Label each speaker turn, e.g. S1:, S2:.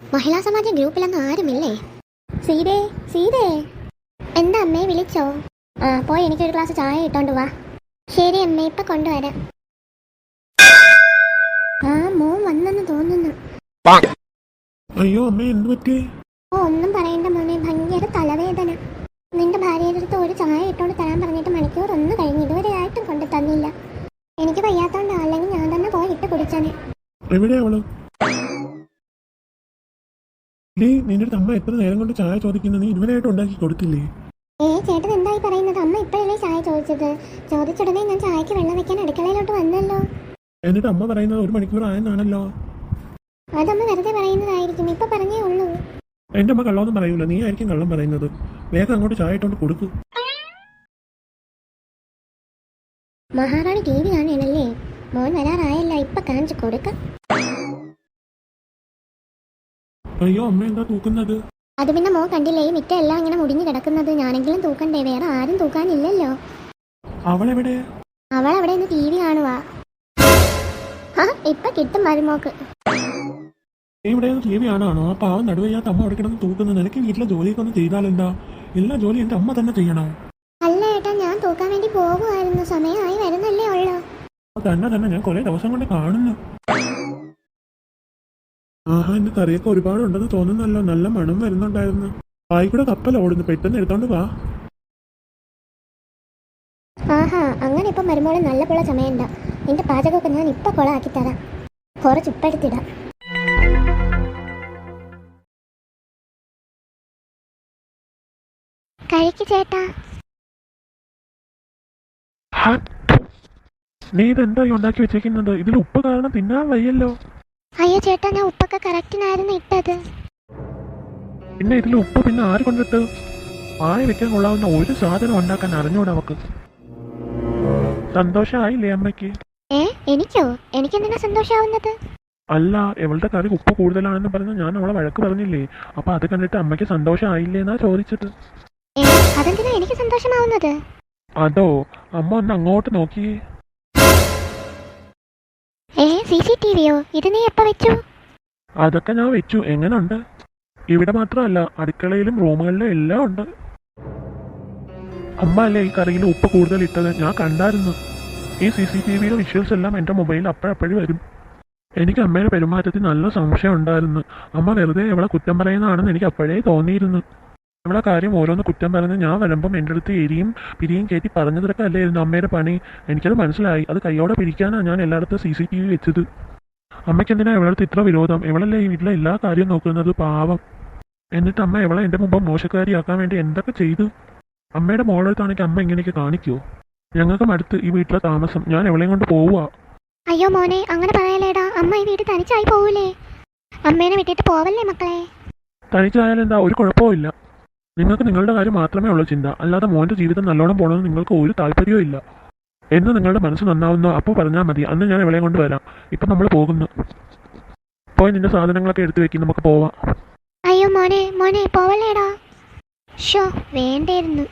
S1: മഹിളാ സമാജ ഗ്രൂപ്പിലൊന്നും ആരുമില്ലേ? സീതേ സീതേ. എന്താ അമ്മേ വിളിച്ചോ? ആ പോയി എനിക്കൊരു ഗ്ലാസ് ചായ ഇട്ടോണ്ട് വാ. ശരി അമ്മേ ഇപ്പൊ കൊണ്ടുവരാം. ആ മോൻ വന്നെന്ന് തോന്നുന്നു.
S2: അയ്യോ അമ്മേ എന്ത് പറ്റി?
S1: ഓ ഒന്നും പറയണ്ട മോനെ ഭയങ്കര തലവേദന. നിന്റെ ഭാര്യയുടെ അടുത്ത് ഒരു ചായ ഇട്ടോണ്ട് തരാൻ പറഞ്ഞിട്ട് മണിക്കൂർ ഒന്നും കഴിഞ്ഞ് ഇതുവരെ ആയിട്ടും കൊണ്ടു തന്നില്ല. എനിക്ക് വയ്യാത്തോണ്ടാ അല്ലെങ്കിൽ ഞാൻ തന്നെ പോയി ഇട്ട് കുടിച്ചാനെ.
S2: എവിടെയാ അവൾ? ഡേ നിന്റെ അടുത്ത് അമ്മ എത്ര നേരം കൊണ്ട് ചായ ചോദിക്കുന്നത് നീ ഇതുവരെയായിട്ട് ഉണ്ടാക്കി കൊടുത്തില്ലേ?
S1: ഏ ചേട്ടൻ എന്തായി പറയുന്നത്? അമ്മ ഇപ്പോഴല്ലേ ചായ ചോദിച്ചത്? ചോദിച്ചുടനെ ഞാൻ ചായക്ക് വെള്ളം വെക്കാൻ അടുക്കളയിലോട്ട് വന്നല്ലോ.
S2: എന്നിട്ട് അമ്മ പറയുന്നത് ഒരു മണിക്കൂർ ആയെന്നാണല്ലോ.
S1: അതമ്മ വെറുതെ പറയുന്നതായിരിക്കും. ഇപ്പൊ പറഞ്ഞേ ഉള്ളൂ.
S2: എന്റെ അമ്മ കള്ളൊന്നും പറയൂല. നീ ആയിരിക്കും കള്ളം പറയുന്നത്. വേഗം അങ്ങോട്ട് ചായ ഇട്ടോണ്ട് കൊടുക്കൂ.
S1: മഹാറാണി ടി വി കാണുകയാണല്ലേ? മോൻ വരാറായല്ലോ. ഇപ്പൊ കാണിച്ചു കൊടുക്ക.
S2: അയ്യോ അമ്മ എന്താ തൂക്കുന്നത്?
S1: അത് പിന്നെ മോൻ കണ്ടില്ലേ ഈ മിറ്റ എല്ലാം ഇങ്ങനെ മുടിഞ്ഞു കിടക്കുന്നത്. ഞാനെങ്കിലും തൂക്കണ്ടേ വേറെ ആരും തൂക്കാനില്ലല്ലോ.
S2: അവളെവിടെ?
S1: അവൾ അവിടെ നിന്ന് ടി വി കാണുവാ. ഇപ്പൊ കിട്ടും മരുമോക്ക്.
S2: ഇവിടെ ടി വി ആണാണോ? ആ പാവം നടുവയ്യാത്ത അമ്മ അവിടെ കിടന്ന് തൂക്കുന്നത് നിനക്ക് വീട്ടിലെ ജോലിയൊക്കെ ഒന്ന് ചെയ്താലെന്താ? എല്ലാ ജോലിയും എന്റെ അമ്മ തന്നെ ചെയ്യണോ?
S1: അല്ല ഏട്ടാ ഞാൻ തൂക്കാൻ വേണ്ടി പോകുമായിരുന്നു സമയമായി വരുന്നല്ലേ ഉള്ളു.
S2: തന്നെ തന്നെ. ഞാൻ കുറെ ദിവസം കൊണ്ട് കാണുന്നു. ആഹാ എന്റെ കറിയൊക്കെ ഒരുപാടുണ്ടെന്ന് തോന്നുന്നല്ലോ. നല്ല മണം വരുന്നുണ്ടായിരുന്നു. ആയിക്കൂടെ കപ്പൽ ഓടുന്നു. പെട്ടെന്ന് എടുത്തോണ്ട് വാ.
S1: ആഹാ അങ്ങനെ ഇപ്പൊ മരുമോൾ നല്ല പുള്ള ചമയണ്ട. നിന്റെ പാചകമൊക്കെ ഞാൻ ഇപ്പൊ കൊളാക്കി തരാം. കുറച്ച് ഉപ്പെടുത്തിടാം കഴിക്ക് ചേട്ടാ.
S2: നീ ഇതെന്താ ഉണ്ടാക്കി വെച്ചേക്കുന്നത്? ഇതിൽ ഉപ്പ് കാരണം തിന്നാൻ വയ്യല്ലോ.
S1: അയ്യോ ചേട്ടാ ഞാൻ ഉപ്പൊക്കെ കറക്റ്റിനായിരുന്നു ഇട്ടത്.
S2: പിന്നെ ഇതിൽ ഉപ്പ് പിന്നെ ആര് കൊണ്ടിട്ട്? ആയി വെക്കാൻ കൊള്ളാവുന്ന ഒരു സാധനം ഉണ്ടാക്കാൻ അറിഞ്ഞൂടെ അവക്ക്. സന്തോഷമായില്ലേ അമ്മയ്ക്ക്?
S1: ഏ എനിക്കോ? എനിക്ക് എന്തിനാ സന്തോഷാവുന്നത്?
S2: അല്ല ഇവളുടെ കറി ഉപ്പ് കൂടുതലാണെന്ന് പറഞ്ഞ് ഞാൻ അവളെ വഴക്ക് പറഞ്ഞില്ലേ? അപ്പൊ അത് കണ്ടിട്ട് അമ്മയ്ക്ക് സന്തോഷമായില്ലേ എന്നാ ചോദിച്ചത്
S1: അതെന്തിനാ എനിക്ക് സന്തോഷമാവുന്നത്?
S2: അതോ അമ്മ ഒന്ന് അങ്ങോട്ട് നോക്കിയേ.
S1: വിയോ ഇത് നീ എപ്പോ വെച്ചു?
S2: അതൊക്കെ ഞാൻ വെച്ചു. എങ്ങനുണ്ട്? ഇവിടെ മാത്രമല്ല അടുക്കളയിലും റൂമുകളിലും എല്ലാം ഉണ്ട്. അമ്മ അല്ലേ ഈ കറിയിൽ ഉപ്പ് കൂടുതൽ ഇട്ടത്? ഞാൻ കണ്ടായിരുന്നു. ഈ സി സി ടി വിയുടെ വിഷ്വൽസ് എല്ലാം എന്റെ മൊബൈലിൽ അപ്പോഴപ്പോഴും വരും. എനിക്ക് അമ്മയുടെ പെരുമാറ്റത്തിൽ നല്ല സംശയം ഉണ്ടായിരുന്നു. അമ്മ വെറുതെ എവിടെ കുറ്റം പറയുന്നതാണെന്ന് എനിക്ക് അപ്പോഴേ തോന്നിയിരുന്നു. ഇവിടെ കാര്യം ഓരോന്ന് കുറ്റം പറഞ്ഞ് ഞാൻ വരുമ്പം എന്റെ അടുത്ത് എരിയും പിരിയും കയറ്റി പറഞ്ഞതൊക്കെ അല്ലായിരുന്നു അമ്മയുടെ പണി. എനിക്കത് മനസ്സിലായി. അത് കൈയോടെ പിരിക്കാനാണ് ഞാൻ എല്ലായിടത്തും സി സി ടി വി വെച്ചത്. അമ്മയ്ക്ക് എന്തിനാ ഇവളടുത്ത് ഇത്ര വിരോധം? ഇവളല്ലേ ഈ വീട്ടിലെ എല്ലാ കാര്യവും നോക്കുന്നത്? പാവം. എന്നിട്ട് അമ്മ ഇവളെ എന്റെ മുമ്പ് മോശക്കാരിയാക്കാൻ വേണ്ടി എന്തൊക്കെ ചെയ്തു? അമ്മയുടെ മോളടുത്താണെങ്കിൽ അമ്മ ഇങ്ങനെയൊക്കെ കാണിക്കുമോ ഞങ്ങൾക്ക് അടുത്ത് ഈ വീട്ടിലെ താമസം. ഞാൻ എവളെയും കൊണ്ട് പോവുക
S1: അയ്യോ മോനെ അങ്ങനെ പറയലേടാ അമ്മ ഈ വീട് തനിച്ചായി പോവൂലേ? അമ്മേനെ വിട്ടിട്ട് പോവല്ലേ മക്കളെ?
S2: തനിച്ചായാലും എന്താ? ഒരു കുഴപ്പവും ഇല്ല. നിങ്ങൾക്ക് നിങ്ങളുടെ കാര്യം മാത്രമേ ഉള്ളൂ ചിന്ത. അല്ലാതെ മോന്റെ ജീവിതം നല്ലോണം പോകണമെന്ന് നിങ്ങൾക്ക് ഒരു താല്പര്യവും ഇല്ല. എന്ന് നിങ്ങളുടെ മനസ്സ് നന്നാവുന്നോ. അപ്പോൾ പറഞ്ഞാൽ മതി. അന്ന് ഞാൻ ഇവളെയും കൊണ്ട് വരാം. ഇപ്പം നമ്മൾ പോകുന്നു. പോയി നിന്റെ സാധനങ്ങളൊക്കെ എടുത്തു വെക്കി. നമുക്ക് പോവാം.
S1: അയ്യോ മോനെ മോനെ പോവല്ലേടാ. ഷോ വേണ്ടായിരുന്നു.